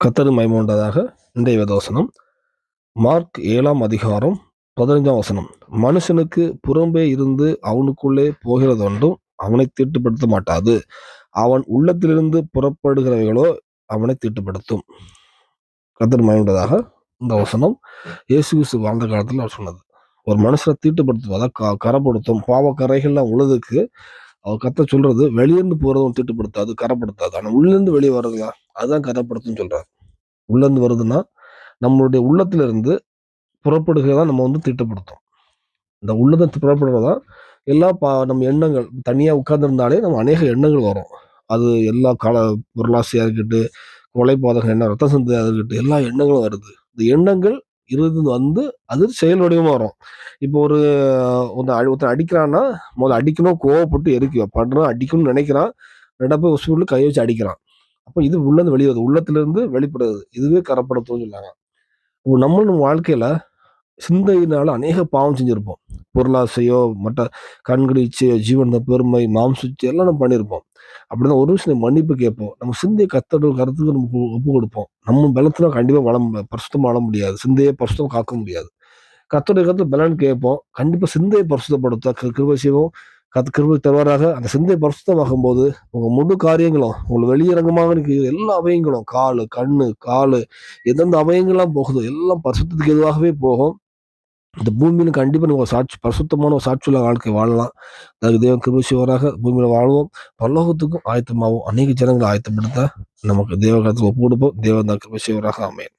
கத்தரு மைமோண்டதாக இன்றைய வேதவசனம். மார்க் ஏழாம் அதிகாரம் பதினைஞ்சாம் வசனம். மனுஷனுக்கு புறம்பே இருந்து அவனுக்குள்ளே போகிறது ஒன்றும் அவனை தீட்டுப்படுத்த மாட்டாது. அவன் உள்ளத்திலிருந்து புறப்படுகிறவைகளோ அவனை தீட்டுப்படுத்தும். கத்தர் மைமோண்டதாக இந்த வசனம். இயேசு கிறிஸ்து வாழ்ந்த காலத்தில் அவர் சொன்னது. ஒரு மனுஷனை தீட்டுப்படுத்தும் அதாவது க கரப்படுத்தும். பாவ கரைகள்லாம் உள்ளதுக்கு அவர் கத்த சொல்றது வெளியிருந்து போறதும் தீட்டுப்படுத்தாது கரப்படுத்தாது. ஆனால் உள்ளிருந்து வெளியே வர்றதுங்க அதுதான் கரப்படுத்தும் சொல்றாரு. உள்ளேருந்து வருதுன்னா நம்மளுடைய உள்ளத்துல இருந்து புறப்படுகிறதா நம்ம வந்து திட்டப்படுத்தும். இந்த உள்ளத்தை புறப்படுறதா எல்லா பா நம்ம எண்ணங்கள் தனியாக உட்கார்ந்துருந்தாலே நம்ம அநேக எண்ணங்கள் வரும். அது எல்லா கால பொருளாசையா இருக்கட்டு கொலைபாதகம் என்ன ரத்த சந்தையாக இருக்கட்டும் எல்லா எண்ணங்களும் வருது. இந்த எண்ணங்கள் இருந்து வந்து அது செயல் வடிவமாக வரும். இப்போ ஒரு ஒருத்தன் அடி- ஒருத்தன் அடிக்கிறான்னா முதல்ல அடிக்கணும் கோவப்பட்டு எரிக்க பண்ணுறான் அடிக்கணும்னு நினைக்கிறான் ரெண்டா போய் உசுப்புல கை வச்சு அடிக்கிறான். அப்போ இது உள்ளது வெளியே உள்ளத்திலிருந்து உள்ளத்துல வெளிப்படுது. இதுவே கரப்படுத்தும் சொன்னாங்க இப்போ நம்ம நம்ம வாழ்க்கையில சிந்தையினால அநேக பாவம் செஞ்சிருப்போம். பொருளாசையோ மற்ற கண்களிச்சையோ ஜீவன பெருமை மாம்சுச்சி எல்லாம் நம்ம பண்ணியிருப்போம் அப்படிதான் ஒரு விஷயம் மன்னிப்பு கேட்போம். நம்ம சிந்தையை கத்தோட கருத்துக்கு நம்ம ஒப்பு கொடுப்போம். நம்ம பலத்தில் கண்டிப்பாக வளம் பரிசுத்தம் வாழ முடியாது. சிந்தையை பரிசுத்தம் காக்க முடியாது. கத்தோடைய கருத்து பலன் கேட்போம். கண்டிப்பாக சிந்தையை பரிசுத்தப்படுத்த கிருப செய்வோம். கத் கிருபை தவறாக அந்த சிந்தை பரிசுத்தமாகும் போது உங்க முழு காரியங்களும் உங்களுக்கு வெளியரங்கமாக இருக்கிற எல்லா அவயங்களும் காலு கண்ணு காலு எந்தெந்த அவயங்கள்லாம் போகுதோ எல்லாம் பரிசுத்தத்துக்கு எதுவாகவே போகும். இந்த பூமியில கண்டிப்பா நீங்க ஒரு சாட்சி பரிசுத்தமான ஒரு சாட்சியுள்ள வாழ்க்கை வாழலாம். அதுக்கு தேவன் கிருபசிவராக பூமியில வாழ்வோம். பல்லோகத்துக்கும் ஆயத்தமாகவும் அநேக ஜனங்களை ஆயத்தப்படுத்த நமக்கு தேவகத்துக்கு ஒப்பு கொடுப்போம் தேவன் தான் கிருபசிவராக அமையும்